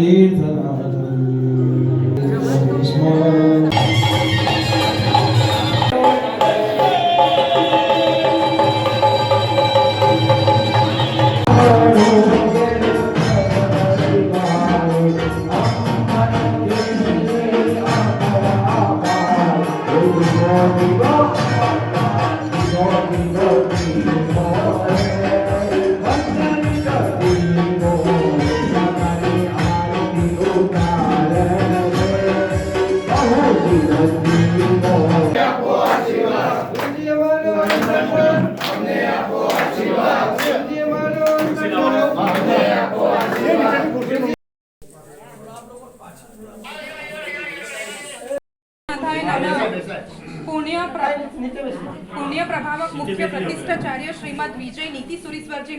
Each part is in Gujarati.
não.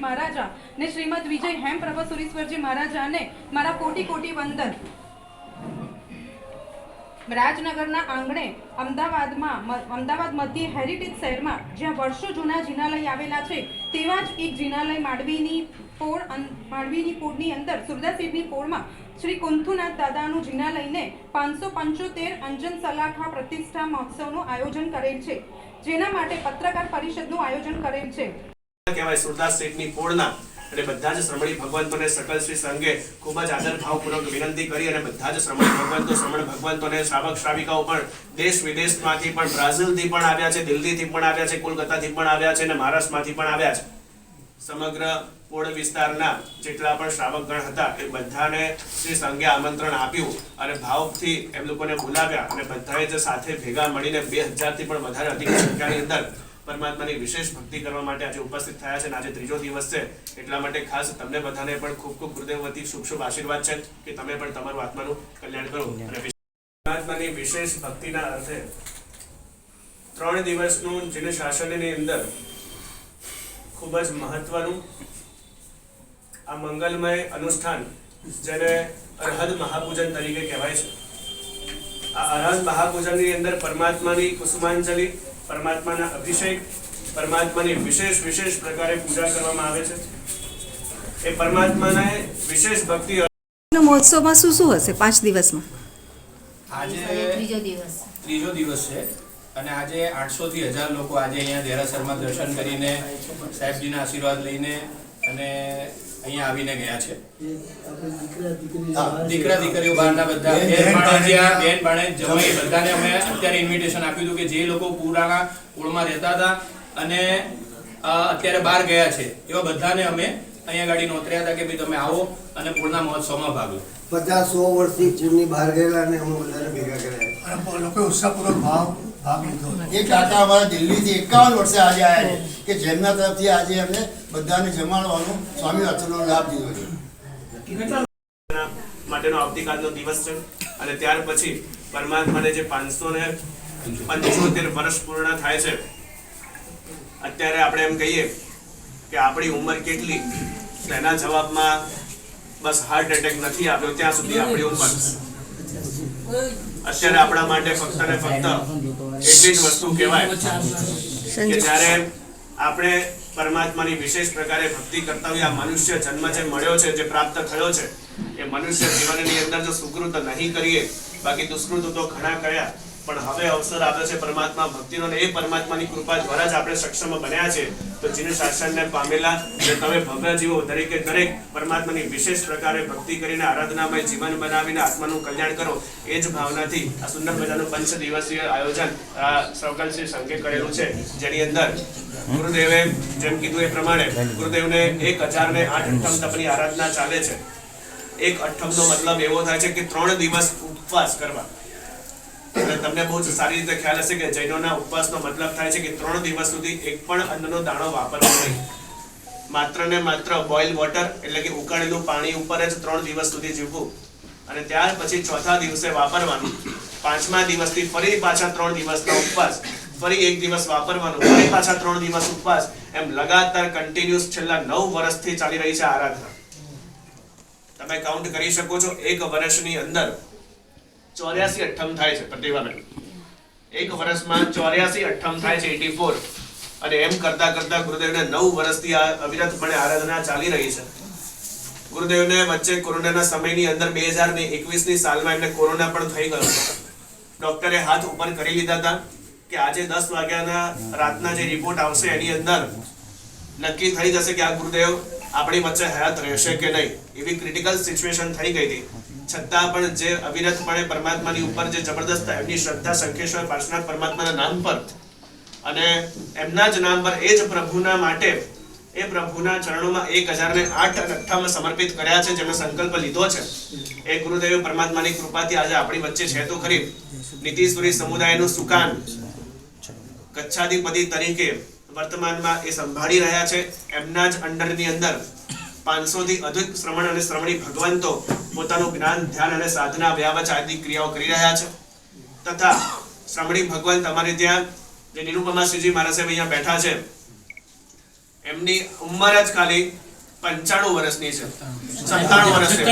મહારાજા ને શ્રીમદ વિજય હેમ પ્રભા સુરીશ્વરજી મહારાજાને મારા કોટી કોટી વંદન. રાજનગરના આંગણે અમદાવાદમાં અમદાવાદ મધ્ય હેરિટેજ શહેરમાં જ્યાં વર્ષો જૂના જિનાલય આવેલા છે, તેવા જ એક જિનાલય માંડવીની પોળ માંડવીની પોળની અંદર સુરદાસીરની પોળમાં શ્રી કુંથુનાથ દાદાનું જિનાલયને પાંચસો પંચોતેર અંજન સલાખા પ્રતિષ્ઠા મહોત્સવનું આયોજન કરેલ છે, જેના માટે પત્રકાર પરિષદનું આયોજન કરેલ છે. કહેવાય સુરદાસ શેઠની પોળના અને બધા જ શ્રમણી ભગવંતોને સકલ શ્રી સંઘે ખૂબ જ આદર વિનંતી કરી અને બધા જ શ્રમણી ભગવંતો, શ્રમણ ભગવંતોને શ્રાવક શ્રાવિકાઓ પણ દેશ વિદેશમાંથી પણ બ્રાઝિલથી પણ આવ્યા છે, દિલ્હીથી પણ આવ્યા છે, કોલકાતાથી પણ આવ્યા છે અને મહારાષ્ટ્રમાંથી પણ આવ્યા છે. સમગ્ર પોળ વિસ્તારના જેટલા પણ શ્રાવકગણ હતા એ બધાને શ્રી સંઘે આમંત્રણ આપ્યું અને ભાવથી એમ લોકોને બોલાવ્યા અને બધાએ જ સાથે ભેગા મળીને બે હજારથી પણ વધારે અધિક સંખ્યાની અંદર પરમાત્માની વિશેષ ભક્તિ કરવા માટે આજે ઉપસ્થિત થયા છે અને આજે ત્રીજો દિવસ છે. એટલા માટે ખાસ તમને બધાને પણ ખૂબ ખૂબ હૃદય શુભ શુભ આશીર્વાદ છે કે તમે પણ તમારું આત્માનું કલ્યાણ કરો. અને પરમાત્માની વિશેષ ભક્તિના અર્થે ત્રણ દિવસનું જેને શાસનની અંદર ખૂબ જ મહત્વનું આ મંગલમય અનુષ્ઠાન જેને અરહદ મહાપૂજન તરીકે કહેવાય છે. આ અરહદ મહાપૂજનની અંદર પરમાત્માની કુસુમાંજલિ પરમાત્માના અભિષેક પરમાત્માની વિશેષ વિશેષ પ્રકારે પૂજા કરવામાં આવે છે. એ પરમાત્માને વિશેષ ભક્તિ મહોત્સવમાં શું શું હશે પાંચ દિવસમાં? આજે ત્રીજો દિવસ. ત્રીજો દિવસ છે. અને આજે આઠસો થી હજાર લોકો આજે અહીંયા દેરાસરમાં દર્શન કરીને સાહેબજીના આશીર્વાદ લઈને અને અહીંયા આવીને ગયા છે. દીકરા દીકરીઓ બહારના બધા બેન ભાણેજિયા, બેન ભાણેજ, જમાઈ બધાને અમે અત્યારે ઇન્વિટેશન આપ્યું હતું કે જે લોકો પુરાણા કુળમાં રહેતા હતા અને અત્યારે બહાર ગયા છે. એવા બધાને અમે અહીંયા ગાડી નોતર્યા હતા કે ભાઈ તમે આવો અને પૂર્ણા મહોત્સવમાં ભાગ લો. પચાસ સો વર્ષથી ચીમની બહાર ગયેલા અને અમે બધાને ભેગા કર્યા. અને લોકો ઉત્સાહપૂર્વક ભાવ એ કાકા અમારા દિલ્હીથી એકાવન વર્ષે આજે આવ્યા છે કે જેમના તરફથી આજે એમને બધાને જમાડવાનો સ્વામી અતુલનો લાભ દીધો છે. માટેનો આવતીકાલનો દિવસ છે અને ત્યાર પછી પરમાત્માને જે પાંચસો ને પંચોતેર વર્ષ પૂર્ણ થાય છે, અત્યારે આપણે એમ કહીએ કે આપણી ઉંમર કેટલી? તેના જવાબમાં બસ હાર્ટ એટેક નથી આવ્યો, ત્યાં સુધી આપણી ઉંમર. અત્યારે આપણા માટે ફક્ત ને ફક્ત એટલી જ વસ્તુ કહેવાય. કે જ્યારે આપણે પરમાત્માની વિશેષ પ્રકારે ભક્તિ કરતા હોય આ મનુષ્ય જન્મ જે મળ્યો છે જે પ્રાપ્ત થયો છે એ મનુષ્ય જીવનની અંદર જો સુકૃત નહીં કરીએ બાકી દુષ્કૃત તો ઘણા કર્યા. પણ હવે અવસર આવ્યો છે પરમાત્મા ભક્તિનો એ પરમાત્માની કૃપા દ્વારા જ આપણે સક્ષમ બન્યા છે. તો જીને શાસનને પામેલા અને તમે ભવ્ય જીવો દરેકે દરેક પરમાત્માની વિશેષ પ્રકારે ભક્તિ કરીને આરાધનામય જીવન બનાવીને આત્માનું કલ્યાણ કરો એ જ ભાવનાથી આ સુંદર મજાનું પંચ દિવસીય આયોજન આ સર્કલશ્રી સંઘે કરેલું છે. જેની અંદર ગુરુદેવે જેમ કીધું એ પ્રમાણે ગુરુદેવને એક હજાર ને આઠ અઠમ તપની આરાધના ચાલે છે. એક અઠ્ઠમનો મતલબ એવો થાય છે કે ત્રણ દિવસ ઉપવાસ કરવા. અને તમને બહુ જ સારી રીતે ખ્યાલ હશે કે જૈનોના ઉપવાસનો મતલબ થાય છે કે ત્રણ દિવસ સુધી એક પણ અન્નનો દાણો વાપરવો નહીં. માત્ર ને માત્ર બોઇલ વોટર એટલે કે ઉકાળેલું પાણી ઉપર જ ત્રણ દિવસ સુધી જીવવું. અને ત્યાર પછી ચોથા દિવસે વાપરવાનું. પાંચમા દિવસથી ફરી પાછા ત્રણ દિવસનો ઉપવાસ. ફરી એક દિવસ વાપરવાનું. ફરી પાછા ત્રણ દિવસ ઉપવાસ. એમ લગાતાર કન્ટિન્યુઅસ છેલ્લા નવ વર્ષથી ચાલી રહી છે આરાધના. તમે કાઉન્ટ કરી શકો છો એક વર્ષની અંદર ચોર્યાસી અઠ્ઠમ થાય છે પ્રતિભાબેન. એક વર્ષમાં ચોર્યાસી અઠ્ઠમ થાય છે એટી ફોર. અને એમ કરતા કરતા ગુરુદેવને નવ વર્ષથી આ અવિરતપણે આરાધના ચાલી રહી છે. ગુરુદેવને વચ્ચે કોરોનાના સમયની અંદર બે હજાર ને એકવીસની સાલમાં એમને કોરોના પણ થઈ ગયો ડોક્ટરે હાથ ઉપર કરી લીધા હતા કે આજે દસ વાગ્યાના રાતના જે રિપોર્ટ આવશે એની અંદર નક્કી થઈ જશે કે આ ગુરુદેવ આપણી વચ્ચે હયાત રહેશે કે નહીં. એવી ક્રિટિકલ સિચ્યુએશન થઈ ગઈ હતી. છતાં પણ જે અવિરતપણે પરમાત્માની ઉપર જે જબરદસ્ત એમની શ્રદ્ધા શંખેશ્વર પાર્શ્વનાથ પરમાત્માના નામ પર. અને એમના જ નામ પર એ જ પ્રભુના માટે, એ પ્રભુના ચરણોમાં એક હજાર ને આઠ અઠ્ઠામાં સમર્પિત કર્યા છે જેમણે સંકલ્પ લીધો છે. એ ગુરુદેવ પરમાત્માની કૃપાથી આજે આપણી વચ્ચે છે તો ખરી. નીતિશ્વરી સમુદાયનું સુકાન કચ્છાધિપતિ તરીકે વર્તમાનમાં એ સંભાળી રહ્યા છે. એમના જ અંડરની અંદર પાંચસો થી અધિક શ્રમણ અને શ્રમણી ભગવંતો પોતાનું જ્ઞાન ધ્યાન અને સાધના વ્યાવચ આદિ ક્રિયાઓ કરી રહ્યા છે. તથા શ્રમણી ભગવંત અમારે ત્યાં જે નિરૂપમા શ્રીજી મારા સાહેબ અહીંયા બેઠા છે એમની ઉંમર જ ખાલી પંચાણું વર્ષની છે. સત્તાણું વર્ષની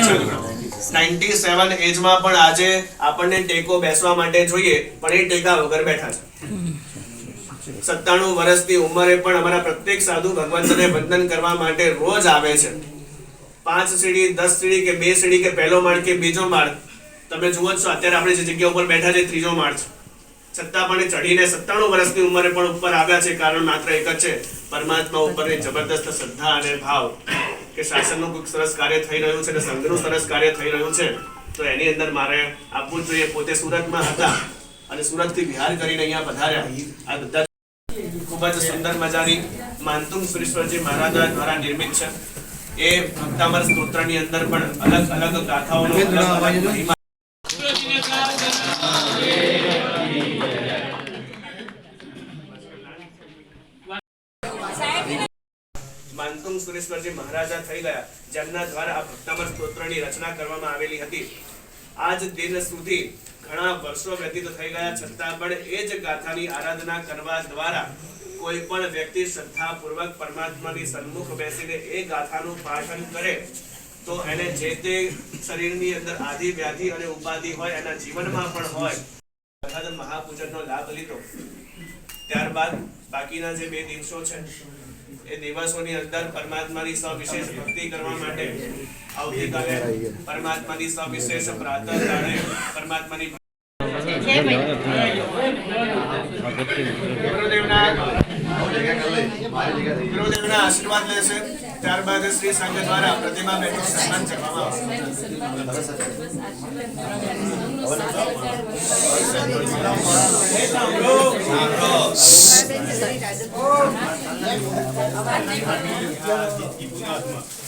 નાઇન્ટી સેવન એજમાં પણ આજે આપણને ટેકો બેસવા માટે જોઈએ પણ એ ટેકા વગર બેઠા છે. સત્તાણું વર્ષની ઉંમરે પણ અમારા પ્રત્યેક સાધુ ભગવંતને વંદન કરવા માટે રોજ આવે છે. પાંચ સીડી, દસ સીડી કે બે સીડી કે પહેલો માળ કે બીજો માળ, તમે જુઓ છો, અત્યારે આપણે જે જગ્યા ઉપર બેઠા છે ત્રીજો માળ છે. છતાં પણ ચડીને સત્તાણું વર્ષની ઉંમરે પણ ઉપર આવ્યા છે, કારણ માત્ર એક જ છે, પરમાત્મા ઉપરની જબરદસ્ત શ્રદ્ધા અને ભાવ કે શાસનનું કોઈ સરસ કાર્ય થઈ રહ્યું છે અને સંઘનું સરસ કાર્ય થઈ રહ્યું છે. તો એની અંદર મારે આપવું જોઈએ, પોતે સુરતમાં હતા અને સુરતથી બિહાર કરીને અહીંયા પધાર્યા. આ બધા ખૂબ જ સુંદર મજાની માનતુંગ સુરેશ્વરજી મહારાજા દ્વારા નિર્મિત છે. એ ભક્તામર સ્તોત્રની અંદર પણ અલગ અલગ ગાથાઓનો સુરેશ્વરજી મહારાજા થઈ ગયા. જેમના દ્વારા આ ભક્તામર સ્તોત્રની રચના કરવામાં આવેલી હતી. આજ દિન સુધી ઘણા વર્ષો વ્યતીત થઈ ગયા છતાં પણ એ જ ગાથાની આરાધના કરવા દ્વારા કોઈ પણ વ્યક્તિ શ્રદ્ધાપૂર્વક પરમાત્માની સન્મુખ બેસીને એ ગાથાનું પાઠન કરે, તો એને જે તે શરીરની અંદર આદિ વ્યાધિ અને ઉપાધિ હોય એના જીવનમાં પણ હોય મહાપૂજનનો લાભ લીધો. ત્યારબાદ બાકીના જે બે દિવસો છે, એ દિવસોની અંદર પરમાત્માની સવિશેષ ભક્તિ કરવા માટે આવતીકાલે પરમાત્માની સવિશેષ કાળે પરમાત્માની ગુરુદેવના આશીર્વાદ લેશે ત્યારબાદ શ્રી સંઘ દ્વારા પ્રતિમા બેનનું સન્માન કરવામાં આવશે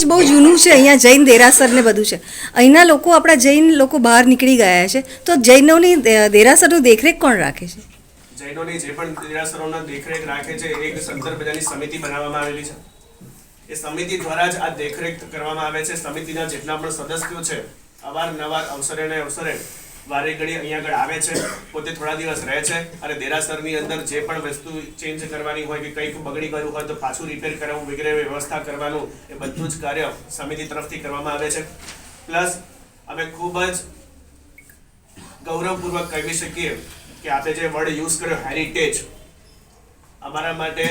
બહુ જૂનું છે, અહીંયા જૈન દેરાસર ને બધું છે. અહીંના લોકો આપણા જૈન લોકો બહાર નીકળી ગયા છે, તો જૈનોની દેરાસરનું દેખરેખ કોણ રાખે છે? જૈનોની જે પણ દેરાસરોના દેખરેખ રાખે છે એક સંકર પ્રજાની સમિતિ બનાવવામાં આવેલી છે. એ સમિતિ દ્વારા જ આ દેખરેખ કરવામાં આવે છે. સમિતિના જેટલા પણ સદસ્યો છે અવારનવાર અવસરે ને અવસરે વારે ઘડી અહીંયા આગળ આવે છે, પોતે થોડા દિવસ રહે છે અને દેરાસરની અંદર જે પણ વસ્તુ ચેન્જ કરવાની હોય કે કંઈક બગડી ગયું હોય તો પાછું રિપેર કરાવવું વગેરે વ્યવસ્થા કરવાનું એ બધું જ કાર્ય સમિતિ તરફથી કરવામાં આવે છે. પ્લસ અમે ખૂબ જ ગૌરવપૂર્વક કહી શકીએ કે આપણે જે વર્ડ યુઝ કર્યો હેરિટેજ અમારા માટે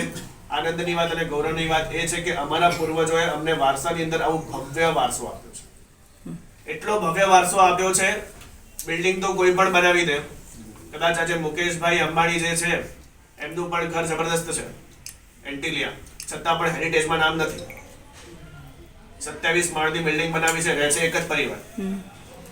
આનંદની વાત અને ગૌરવની વાત એ છે કે અમારા પૂર્વજોએ અમને વારસાની અંદર આવું ભવ્ય વારસો આપ્યો છે. એટલો ભવ્ય વારસો આપ્યો છે બિલ્ડિંગ તો કોઈ પણ બનાવી દે. કદાચ આજે મુકેશભાઈ અંબાણી જે છે એમનું પણ ઘર જબરદસ્ત છે. એન્ટિલિયા. છતાં પણ હેરિટેજમાં નામ નથી. સત્યાવીસ માળની બિલ્ડિંગ બનાવી છે રહે છે એક જ પરિવાર.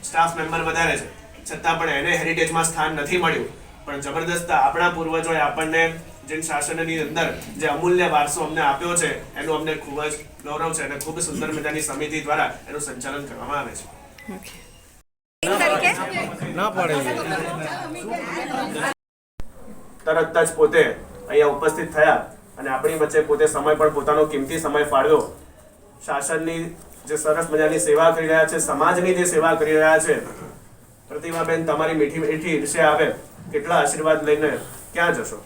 સ્ટાફ મેમ્બર વધારે છે. છતાં પણ એને હેરિટેજમાં સ્થાન નથી મળ્યું. પણ જબરદસ્ત આપણા પૂર્વજોએ આપણને જૈન શાસનની અંદર જે અમૂલ્ય વારસો અમને આપ્યો છે એનું અમને ખૂબ જ ગૌરવ છે અને ખૂબ સુંદર મજાની સમિતિ દ્વારા એનું સંચાલન કરવામાં આવે છે. ના પડે. તરત જ પોતે અહીંયા ઉપસ્થિત થયા અને આપણી વચ્ચે પોતે સમય પણ પોતાનો કિંમતી સમય ફાળવ્યો શાસનની જે સરસ મજાની સેવા કરી રહ્યા છે સમાજની જે સેવા કરી રહ્યા છે પ્રતિમાબેન તમારી મીઠી મીઠી વિશે આવે કેટલા આશીર્વાદ લઈને ક્યાં જશો?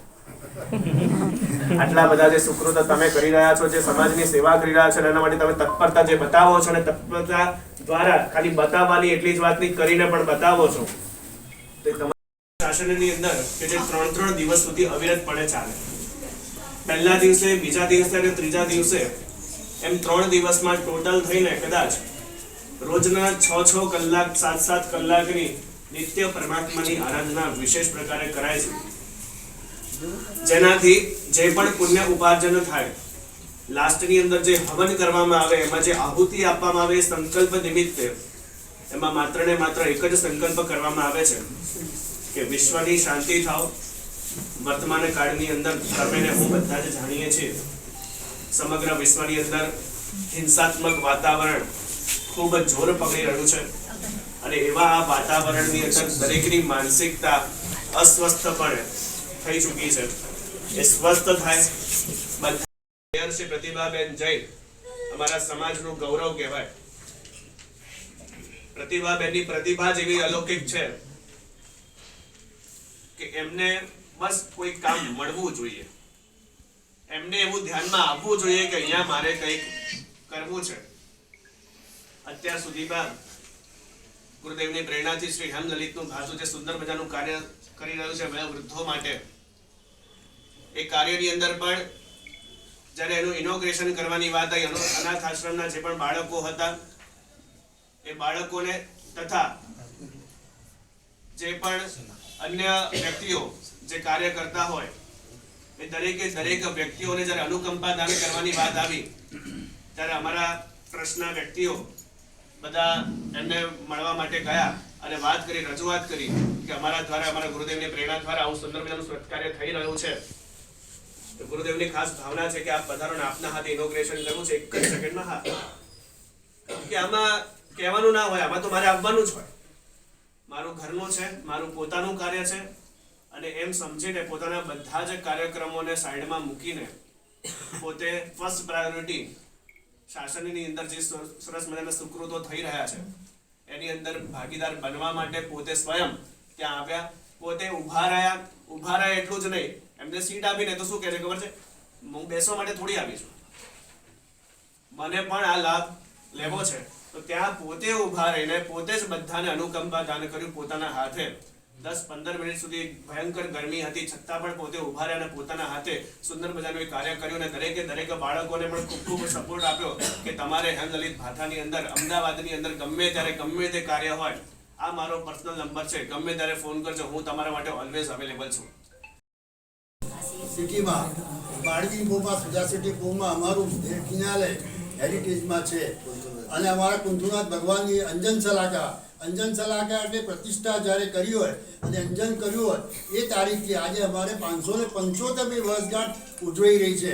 આટલા બધા જે સુકૃતો તમે કરી રહ્યા છો, જે સમાજની સેવા કરી રહ્યા છો, એના માટે તમે તત્પરતા જે બતાવો છો અને તત્પરતા દ્વારા ખાલી બતાવવાની એટલી જ વાત નહીં કરીને પણ બતાવો છો. તો તમારા શાસનની અંદર કે જે ત્રણ ત્રણ દિવસ સુધી અવિરતપણે ચાલે. પહેલા દિવસે, બીજા દિવસે અને ત્રીજા દિવસે એમ ત્રણ દિવસમાં ટોટલ થઈને કદાચ રોજના છ છ કલાક, સાત સાત કલાકની નિત્ય પરમાત્માની આરાધના વિશેષ પ્રકારે કરાય છે. જેનાથી જે પણ પુણ્ય ઉપાર્જન થાય, લાસ્ટની અંદર જે હવન કરવામાં આવે, એમાં જે આહુતિ આપવામાં આવે સંકલ્પ નિમિત્તે, એમાં માત્ર ને માત્ર એક જ સંકલ્પ કરવામાં આવે છે કે વિશ્વની શાંતિ થાવ વર્તમાન કાળની અંદર તમે હું બધા જ જાણીએ છીએ, સમગ્ર વિશ્વની અંદર હિંસાત્મક વાતાવરણ ખૂબ જ જોર પકડી રહ્યું છે અને એવા આ વાતાવરણની અંદર દરેકની માનસિકતા અસ્વસ્થપણે થઈ ચૂકી છે. એ સ્વસ્થ થાય. બધા શ્રી પ્રતિભાબેન જૈન. અમારા સમાજનું ગૌરવ કહેવાય. પ્રતિભાબેનની પ્રતિભા જેવી અલૌકિક છે કે એમને બસ કોઈ કામ મળવું જોઈએ. એમને એવું ધ્યાનમાં આવવું જોઈએ કે અહીંયા મારે કંઈક કરવું છે. અત્યાર સુધીમાં ગુરુદેવની પ્રેરણાથી શ્રી હેમલલિતનું ભાષું જે સુંદર મજાનું કાર્ય કરી રહ્યું છે. મેં વૃદ્ધો માટે એ કાર્યની અંદર પણ જ્યારે એનું ઇનોગ્રેશન કરવાની વાત આવી અનાથ આશ્રમના જે પણ બાળકો હતા, એ બાળકોને તથા જે પણ અન્ય વ્યક્તિઓ જે કાર્ય કરતા હોય, એ દરેકે દરેક વ્યક્તિઓને જ્યારે અનુકંપા દાન કરવાની વાત આવી, ત્યારે અમારા ટ્રસ્ટના વ્યક્તિઓ બધા એમને મળવા માટે ગયા અને વાત કરી, રજૂઆત કરી કે અમારા દ્વારા, અમારા ગુરુદેવની પ્રેરણા દ્વારા આવું સુંદર મજાનું સત્કાર્ય થઈ રહ્યું છે. તો ગુરુદેવની ખાસ ભાવના છે કે આપ પધારો ને આપના હાથે ઇનોગ્રેશન કરવું છે, એક જ સેકન્ડમાં હા. કે આમાં કહેવાનું ના હોય, આમાં તો મારે આવવાનું જ હોય. મારું ઘરનું છે, મારું પોતાનું કાર્ય છે, અને એમ સમજીને પોતાના બધા જ કાર્યક્રમોને સાઈડમાં મૂકીને પોતે ફર્સ્ટ પ્રાયોરિટી શાસનની અંદર જે સરસ મજાના સુકૃતો થઈ રહ્યા છે, એની અંદર ભાગીદાર બનવા માટે પોતે સ્વયં ત્યાં આવ્યા, પોતે ઊભા રહ્યા ઊભા રહ્યા એટલું જ નહીં એમને સીટ આપીને તો શું કહે છે ખબર છે? હું બેસવા માટે થોડી આવી છું. મને પણ આ લાભ લેવો છે. તો ત્યાં પોતે ઊભા રહીને પોતે જ બધાને અનુકંપા દાન કર્યું પોતાના હાથે. દસ પંદર મિનિટ સુધી ભયંકર ગરમી હતી. છતાં પણ પોતે ઊભા રહ્યા અને પોતાના હાથે સુંદર મજાનું કાર્ય કર્યું અને દરેકે દરેક બાળકોને પણ ખૂબ ખૂબ સપોર્ટ આપ્યો કે તમારે હેમલલિત ભાથાની અંદર, અમદાવાદની અંદર ગમે ત્યારે ગમે તે કાર્ય હોય, આ મારો પર્સનલ નંબર છે. ગમે ત્યારે ફોન કરજો. હું તમારા માટે ઓલવેઝ અવેલેબલ છું. સિટીમાં બાળકી પૂરમાં સુજા સિટી પૂરમાં અમારું કિનારે હેરિટેજમાં છે. અને અમારા કુંથુનાથ ભગવાનની અંજન સલાકા અંજન સલાકા એટલે પ્રતિષ્ઠા જ્યારે કરી હોય અને અંજન કર્યું હોય એ તારીખથી આજે અમારે પાંચસો ને પંચોતેરમી વર્ષગાંઠ ઉજવાઈ રહી છે.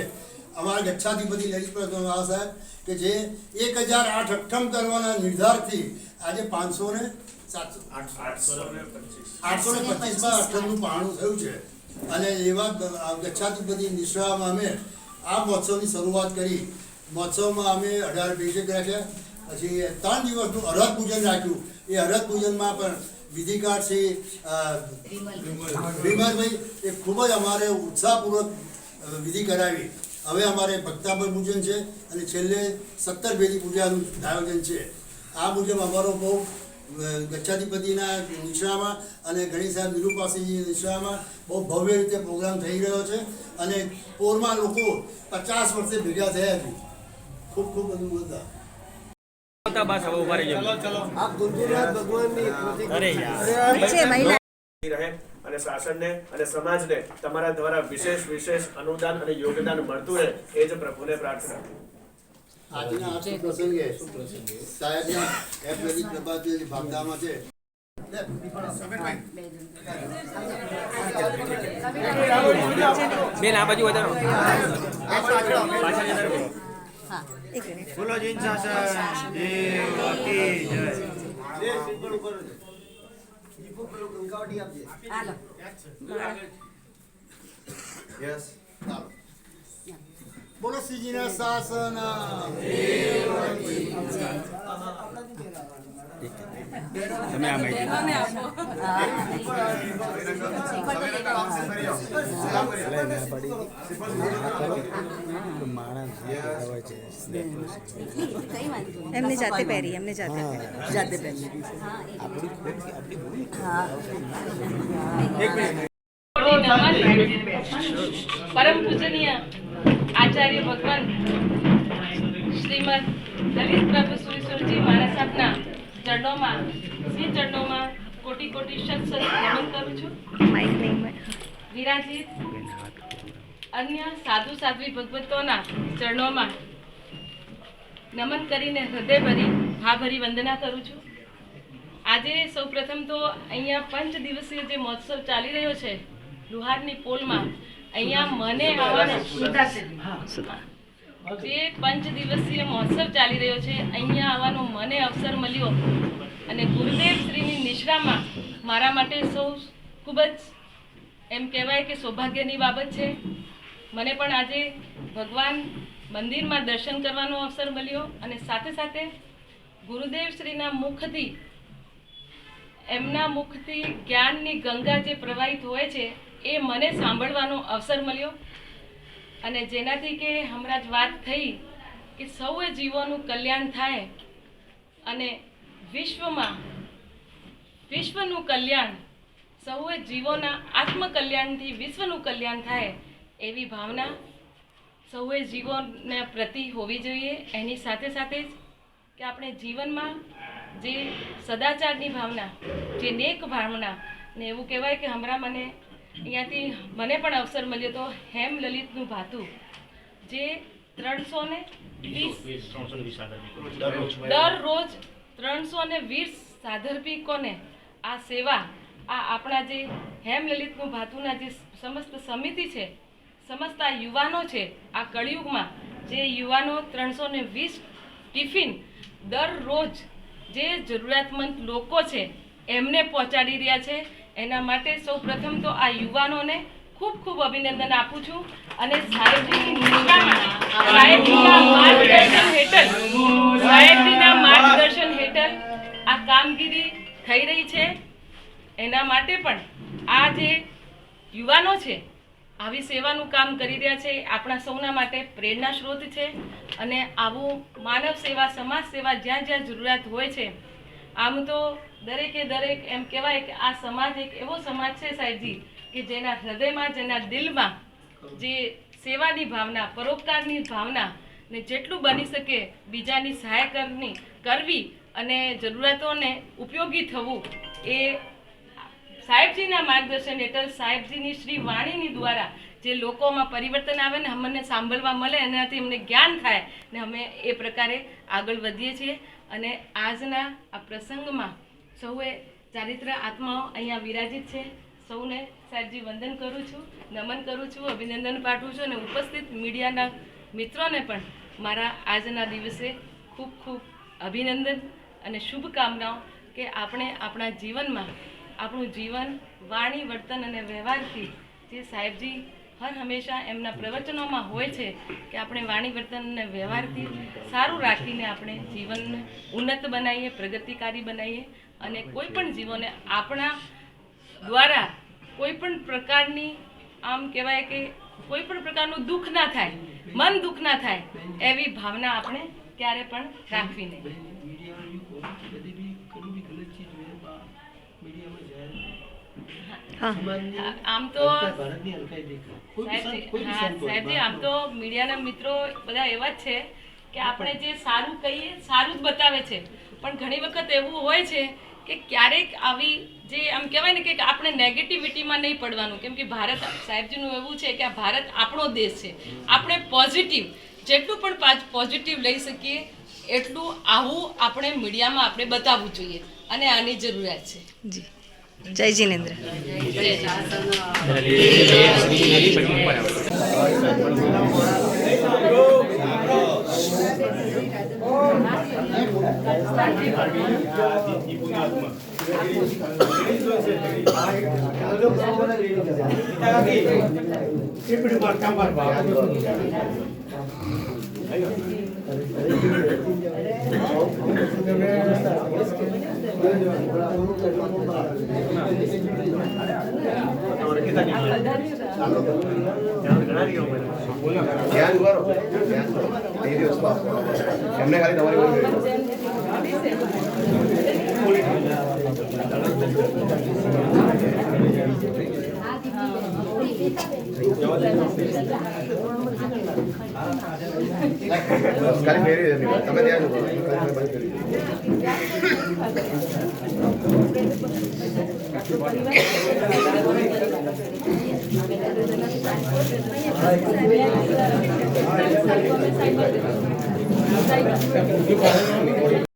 અમારા ગચ્છાધિપતિ લલિત પ્રસન્ન સાહેબ કે જે એક હજાર આઠ અઠ્ઠમ કરવાના નિર્ધારથી આજે પાંચસો ને સાતસો. આઠસો ને પચીસમાં અઠમનું પાણું થયું છે. અને એવા ગચ્છાધિપતિ નિશ્રામાં અમે આ મહોત્સવની શરૂઆત કરી. મહોત્સવમાં અમે અઢાર અભિષેક રાખ્યા પછી ત્રણ દિવસનું અરહત પૂજન રાખ્યું. એ અરધ પૂજનમાં પણ વિધિકાર શ્રી વિમલભાઈ, એ ખૂબ જ અમારે ઉત્સાહપૂર્વક વિધિ કરાવી. હવે અમારે ભક્તાભર પૂજન છે અને છેલ્લે સત્તર ભેદી પૂજાનું આયોજન છે. આ મુજબ અમારો બહુ ગચ્છાધિપતિના નિશાળામાં અને ગણેશ સાહેબ નિરૂપાસીજી નિશાળામાં બહુ ભવ્ય રીતે પ્રોગ્રામ થઈ રહ્યો છે અને પોરમાં લોકો પચાસ વર્ષે ભેગા થયા છે. ખૂબ ખૂબ છે. અને શાસનને અને સમાજને તમારા દ્વારા વિશેષ વિશેષ અનુદાન અને યોગદાન મળતું રહે એ જ પ્રભુને પ્રાર્થના. આજના આ શુભ પ્રસંગે? સાહેબના એફ ભાગદામાં છે. બેન આ બાજુ વધારો. બોલો જીન શાસન જય હાલો. ચાલો. બોલો શ્રીજીના શાસન તમે આ માહિતી એમને જાતે પહેરી. એમને જાતે જાતે પહેરી પરમ પૂજનીય આચાર્ય ભગવાન. શ્રીમદ દલિત પ્રભુ સુરેશ્વરજી મારા સાહેબના ચરણોમાં, શ્રી ચરણોમાં કોટી કોટી શત નમન કરું છું. વિરાજિત અન્ય સાધુ સાધ્વી ભગવતોના ચરણોમાં નમન કરીને હૃદય ભરી ભાભરી વંદના કરું છું. આજે સૌપ્રથમ તો અહીંયા પંચ દિવસીય જે મહોત્સવ ચાલી રહ્યો છે, લુહારની પોલમાં અહીંયા મને આવવાનો જે પંચ દિવસીય મહોત્સવ ચાલી રહ્યો છે અહીંયા આવવાનો મને અવસર મળ્યો. અને ગુરુદેવ શ્રીની નિશ્રામાં મારા માટે સૌ ખૂબ જ એમ કહેવાય કે સૌભાગ્યની બાબત છે. મને પણ આજે ભગવાન મંદિરમાં દર્શન કરવાનો અવસર મળ્યો અને સાથે સાથે ગુરુદેવ શ્રીના મુખથી એમના મુખથી જ્ઞાનની ગંગા જે પ્રવાહિત હોય છે એ મને સાંભળવાનો અવસર મળ્યો અને જેનાથી કે હમણાં જ વાત થઈ કે સૌએ જીવોનું કલ્યાણ થાય અને વિશ્વમાં, વિશ્વનું કલ્યાણ, સૌએ જીવોના આત્મકલ્યાણથી વિશ્વનું કલ્યાણ થાય એવી ભાવના સૌએ જીવોને પ્રતિ હોવી જોઈએ. એની સાથે સાથે જ કે આપણે જીવનમાં જે સદાચારની ભાવના, જે નેક ભાવના ને એવું કહેવાય કે હમણાં મને અહીંયાથી મને પણ અવસર મળ્યો તો હેમ લલિતનું ભાતું જે ત્રણસો ને વીસ દરરોજ. ત્રણસો ને વીસ સાધર્ભિકોને આ સેવા આ આપણા જે હેમલલિતનું ભાતુના જે સમસ્ત સમિતિ છે સમસ્ત આ યુવાનો છે આ કળિયુગમાં જે યુવાનો ત્રણસો ને વીસ ટિફિન દરરોજ જે જરૂરિયાતમંદ લોકો છે એમને પહોંચાડી રહ્યા છે એના માટે સૌ પ્રથમ તો આ યુવાનોને ખૂબ ખૂબ અભિનંદન આપું છું અને સાહેબજીની હેઠળ, સાહેબજીના માર્ગદર્શન હેઠળ આ કામગીરી થઈ રહી છે. એના માટે પણ આ જે યુવાનો છે, આવી સેવાનું કામ કરી રહ્યા છે, આપણા સૌના માટે પ્રેરણા સ્ત્રોત છે અને આવું માનવ સેવા, સમાજ સેવા જ્યાં જ્યાં જરૂરિયાત હોય છે આમ તો દરેકે દરેક એમ કહેવાય કે આ સમાજ એક એવો સમાજ છે સાહેબજી, કે જેના હૃદયમાં, જેના દિલમાં જે સેવાની ભાવના, પરોપકારની ભાવના ને જેટલું બની શકે, બીજાની સહાય કરની, કરવી અને જરૂરિયાતોને ઉપયોગી થવું એ સાહેબજીના માર્ગદર્શન હેઠળ સાહેબજીની શ્રી વાણીની દ્વારા જે લોકોમાં પરિવર્તન આવે ને અમને સાંભળવા મળે એનાથી અમને જ્ઞાન થાય ને અમે એ પ્રકારે આગળ વધીએ છીએ. અને આજના આ પ્રસંગમાં સૌએ ચારિત્ર આત્માઓ અહીંયા વિરાજિત છે. સૌને સાહેબજી વંદન કરું છું, નમન કરું છું, અભિનંદન પાઠવું છું અને ઉપસ્થિત મીડિયાના મિત્રોને પણ મારા આજના દિવસે ખૂબ ખૂબ અભિનંદન અને શુભકામનાઓ કે આપણે આપણા જીવનમાં આપણું જીવન, વાણી, વર્તન અને વ્યવહારથી જે સાહેબજી હર હંમેશા એમના પ્રવચનોમાં હોય છે કે આપણે વાણી વર્તનને વ્યવહારથી સારું રાખીને આપણે જીવનને ઉન્નત બનાવીએ, પ્રગતિકારી બનાવીએ અને કોઈ પણ જીવોને આપણા દ્વારા કોઈ પણ પ્રકારની, આમ કહેવાય કે કોઈ પણ પ્રકારનું દુઃખ ના થાય, મન દુઃખ ના થાય, એવી ભાવના આપણે ક્યારે પણ રાખવી નહીં. આમ તો સાહેબજી આમ તો મીડિયાના મિત્રો બધા એવા જ છે કે આપણે જે સારું કહીએ સારું જ બતાવે છે. પણ ઘણી વખત એવું હોય છે કે ક્યારેક આવી જે આમ કહેવાય ને કે આપણે નેગેટિવિટીમાં નહીં પડવાનું. કેમ કે ભારત સાહેબજીનું એવું છે કે આ ભારત આપણો દેશ છે. આપણે પોઝિટિવ જેટલું પણ પોઝિટિવ લઈ શકીએ એટલું આવું આપણે મીડિયામાં આપણે બતાવવું જોઈએ. અને આની જરૂરિયાત છે. જી. જય જિનેન્દ્ર એમને ખાલી તમારી ખાલી મેરી નથી તમે ત્યાં જ ઊભા રહો. ખાલી બંધ કરી દો.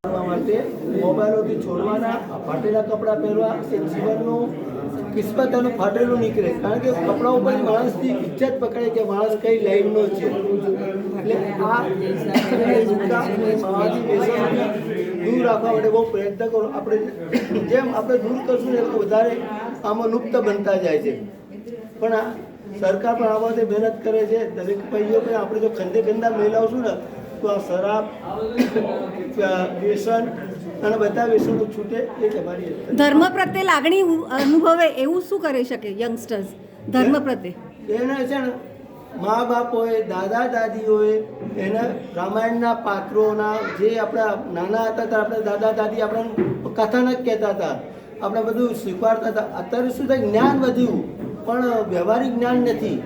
કરવા માટે મોબાઈલોથી છોડવાના ફાટેલા કપડાં પહેરવા એ જીવનનું કિસ્મત એનું ફાટેલું નીકળે. કારણ કે કપડા ઉપર માણસની ઇજ્જત પકડે કે માણસ કઈ લાઈનનો છે. એટલે આ દૂર રાખવા માટે બહુ પ્રયત્ન કરો. આપણે જેમ આપણે દૂર કરશું એમ વધારે આમાં લુપ્ત બનતા જાય છે. પણ સરકાર પણ આ બાબતે મહેનત કરે છે. દરેક ભાઈઓ પણ આપણે જો ખંદે ખંદા મહિલાઓશું ને, તો આ શરાબ વ્યસન અને બધા વ્યસનો છૂટે એ તમારી ધર્મ પ્રત્યે લાગણી અનુભવે એવું શું કરી શકે યંગસ્ટર્સ ધર્મ પ્રત્યે. એને છે ને મા બાપ હોય દાદા દાદીઓએ એને રામાયણના પાત્રોના જે આપણા નાના હતા ત્યારે આપણે દાદા દાદી આપણે કથાનક કહેતા હતા. આપણે બધું શીખવાડતા હતા. અત્યારે શું થાય જ્ઞાન વધ્યું પણ વ્યવહારિક જ્ઞાન નથી.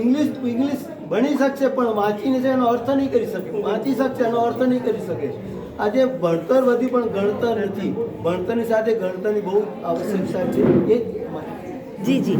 ઇંગ્લિશ ઇંગ્લિશ ભણી શકશે પણ વાંચીને છે એનો અર્થ નહીં કરી શકે વાંચી શકશે એનો અર્થ નહીં કરી શકે. આજે ભણતર વધી પણ ગણતર નથી. ભણતરની સાથે ગણતરની બહુ આવશ્યકતા છે. એ જી જી?